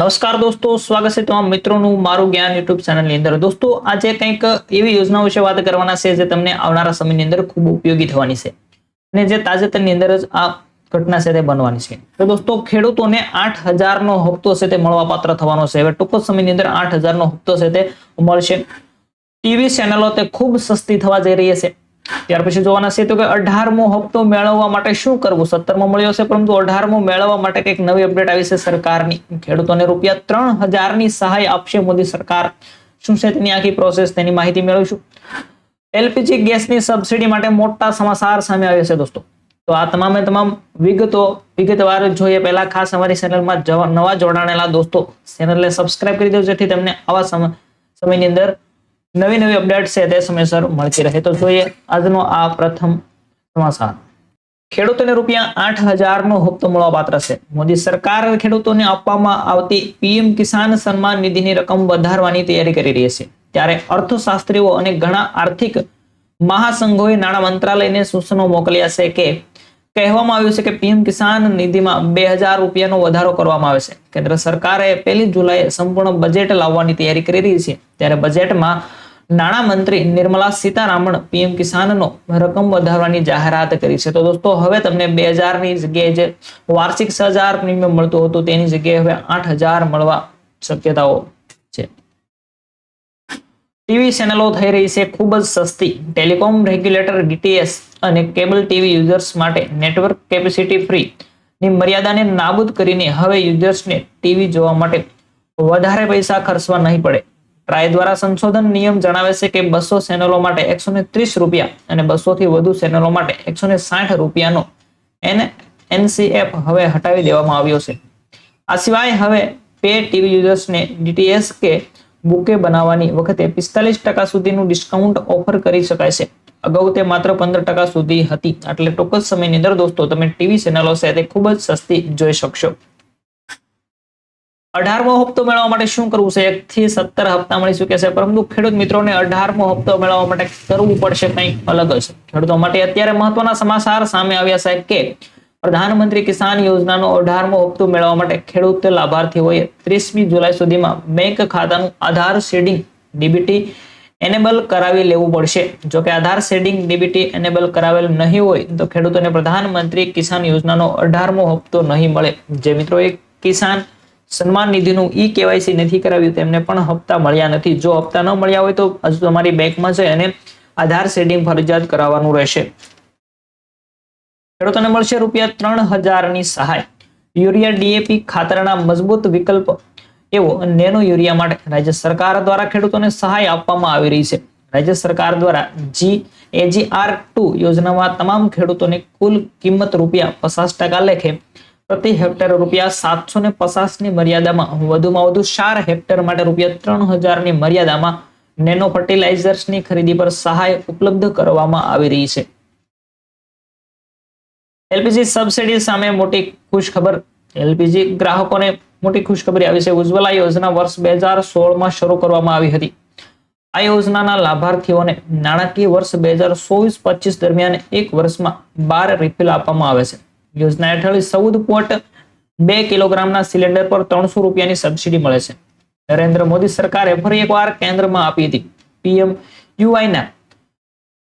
નમસ્કાર દોસ્તો, સ્વાગત છે તમામ મિત્રોનું મારું જ્ઞાન યુટ્યુબ ચેનલની અંદર. દોસ્તો, આજે કંઈક એવી યોજના વિશે વાત કરવાના છે જે તમને આવનારા સમયની અંદર ખૂબ ઉપયોગી થવાની છે અને જે તાજેતરની અંદર જ આ ઘટના છે તે બનવાની છે. તો દોસ્તો, ખેડૂતોને આઠ હજારનો હપ્તો છે તે મળવાપાત્ર થવાનો છે. હવે ટૂંક સમયની અંદર આઠ હજારનો હપ્તો છે તે મળશે. ટીવી ચેનલો તે ખૂબ સસ્તી થવા જઈ રહી છે. ત્યાર પછી જોવાના છે તો કે અઢારમો હપ્તો મેળવવા માટે શું કરવું? સત્તરમો મળ્યો છે, પરંતુ અઢારમો મેળવવા માટે કંઈક નવી અપડેટ આવી છે સરકારની. ખેડૂતોને રૂપિયા ત્રણ હજારની સહાય આપશે મોદી સરકાર. શું છે તેની આખી પ્રોસેસ તેની માહિતી મેળવીશું. એલપીજી ગેસની સબસિડી માટે મોટા સમાચાર સામે આવ્યા છે દોસ્તો. તો આ તમામે તમામ વિગતો વિગતવાર જોઈએ. પહેલા ખાસ અમારી ચેનલમાં નવા જોડાણેલા દોસ્તો, ચેનલને સબસ્ક્રાઇબ કરી દો જેથી તમને આવા સમ- સમયની અંદર નવી નવી અપડેટ છે તે સમયસર મળતી રહે. તો જોઈએ આજનો આ પ્રથમ સમાચાર. ખેડૂતોને રૂપિયા આઠ હજારનો હપ્તો મળવા પાત્ર છે. મોદી સરકાર ખેડૂતોને આપવામાં આવતી પીએમ કિસાન સન્માન નિધિની રકમ વધારવાની તૈયારી કરી રહી છે. ત્યારે અર્થશાસ્ત્રીઓ અને ઘણા આર્થિક મહાસંઘોએ નાણાં મંત્રાલયને સૂચનો મોકલ્યા છે કે, કહેવામાં આવ્યું છે કે પીએમ કિસાન નિધિમાં બે હજાર રૂપિયાનો વધારો કરવામાં આવે છે. કેન્દ્ર સરકારે પહેલી જુલાઈએ સંપૂર્ણ બજેટ લાવવાની તૈયારી કરી રહી છે. ત્યારે બજેટમાં નાણાં મંત્રી નિર્મલા સીતારામન પીએમ કિસાનનો રકમ વધારવાની જાહેરાત કરી છે. તો દોસ્તો, હવે તમને બે હજારની જગ્યાએ જે વાર્ષિક છ હજાર પ્રીમિયમ મળતું હતું, તેની જગ્યાએ હવે આઠ હજાર મળવા શક્યતાઓ છે. ટીવી ચેનલો થઈ રહી છે ખૂબ જ સસ્તી. ટેલિકોમ રેગ્યુલેટર, ડીટીએસ અને કેબલ ટીવી યુઝર્સ માટે નેટવર્ક કેપેસિટી ફ્રી ની મર્યાદાને નાબૂદ કરીને હવે યુઝર્સને ટીવી જોવા માટે વધારે પૈસા ખર્ચવા નહીં પડે. ટ્રાય દ્વારા સંશોધન નિયમ જણાવે છે કે બસો ચેનલો માટે એકસો ત્રીસ રૂપિયા અને બસો થી વધુ ચેનલો માટે એકસો ને સાઠ રૂપિયાનો એન એનસીએફ હવે હટાવી દેવામાં આવ્યો છે. આ સિવાય હવે પે ટીવી યુઝર્સને ડીટીએસ કે બુકે બનાવવાની વખતે પિસ્તાલીસ ટકા સુધીનું ડિસ્કાઉન્ટ ઓફર કરી શકાય છે. અગાઉ તે માત્ર પંદર ટકા સુધી હતી. એટલે ટૂંક જ સમયની અંદર દોસ્તો, તમે ટીવી ચેનલો છે તે ખૂબ જ સસ્તી જોઈ શકશો. અઢારમો હપ્તો મેળવવા માટે શું કરવું છે? એક થી સત્તર હપ્તા મળી શકે છે? પરંતુ ખેડૂત મિત્રોને અઢારમો હપ્તો મેળવવા માટે કરવું પડશે કંઈક અલગ જ. ખેડૂતો માટે અત્યારે મહત્વના સમાચાર સામે આવ્યા છે કે પ્રધાનમંત્રી કિસાન યોજનાનો અઢારમો હપ્તો મેળવવા માટે ખેડૂત લાભાર્થીઓએ ત્રીસમી જુલાઈ સુધીમાં બેંક ખાતાનું આધાર શેડિંગ ડીબીટી એનેબલ કરાવી લેવું પડશે. જો કે આધાર શેડિંગ ડીબીટી એનેબલ કરાવેલ નહીં હોય તો ખેડૂતોને પ્રધાનમંત્રી કિસાન યોજનાનો અઢારમો હપ્તો નહીં મળે. જે મિત્રોએ કિસાન સન્માન નિધિનું ઈ કેવાયસી નથી કરાવ્યું, તેમને પણ હપ્તા મળ્યા નથી. જો હપ્તા ન મળ્યા હોય તો હજુ તમારી બેંકમાં છે અને આધાર શેડિંગ ફરજિયાત કરાવવાનું રહેશે. ખેડૂતોને મળશે રૂપિયા ત્રણ હજારની સહાય. યુરિયા ડીએપી ખાતરના મજબૂત વિકલ્પ એવો નેનો યુરિયા માટે રાજ્ય સરકાર દ્વારા ખેડૂતોને સહાય આપવામાં આવી રહી છે. રાજ્ય સરકાર દ્વારા જી એજીઆર ટુ યોજનામાં તમામ ખેડૂતોને કુલ કિંમત રૂપિયા પચાસ ટકા લેખે પ્રતિ હેક્ટર રૂપિયા સાતસો ને પચાસની મર્યાદામાં વધુમાં વધુ ચાર હેક્ટર માટે રૂપિયા ત્રણ હજારની મર્યાદામાં નેનો ફર્ટિલાઇઝર્સની ખરીદી પર સહાય ઉપલબ્ધ કરવામાં આવી રહી છે. એલપીજી સબસિડી સામે મોટી ખુશખબર. એલપીજી ગ્રાહકોને મોટી ખુશખબરી આવી છે. ઉજ્જવલા યોજના વર્ષ બે હજાર સોળમાં શરૂ કરવામાં આવી હતી. આ યોજનાના લાભાર્થીઓને નાણાકીય વર્ષ બે હજાર ચોવીસ પચીસ દરમિયાન એક વર્ષમાં બાર રિફિલ આપવામાં આવે છે. યોજના હેઠળ ચૌદ પોઈન્ટ બે કિલોગ્રામના સિલિન્ડર પર ત્રણસો રૂપિયાની સબસિડી મળે છે. નરેન્દ્ર મોદી સરકારે ફરી એકવાર કેન્દ્રમાં આપી હતી. પીએમ યુઆઈના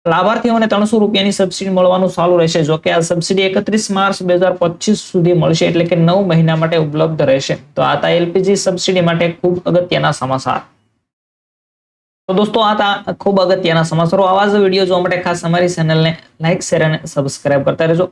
લાભાર્થીઓને ત્રણસો રૂપિયાની સબસિડી મળવાનું ચાલુ રહેશે. જો કે આ સબસિડી એકત્રીસ માર્ચ બે હજાર પચીસ સુધી મળશે એટલે કે નવ મહિના માટે ઉપલબ્ધ રહેશે. તો આ હતા એલપીજી સબસિડી માટે ખૂબ અગત્યના સમાચાર. તો દોસ્તો, આ હતા ખૂબ અગત્યના સમાચારો. આવા જ વીડિયો જોવા માટે ખાસ અમારી ચેનલને લાઈક, શેર અને સબસ્ક્રાઇબ કરતા રહેજો.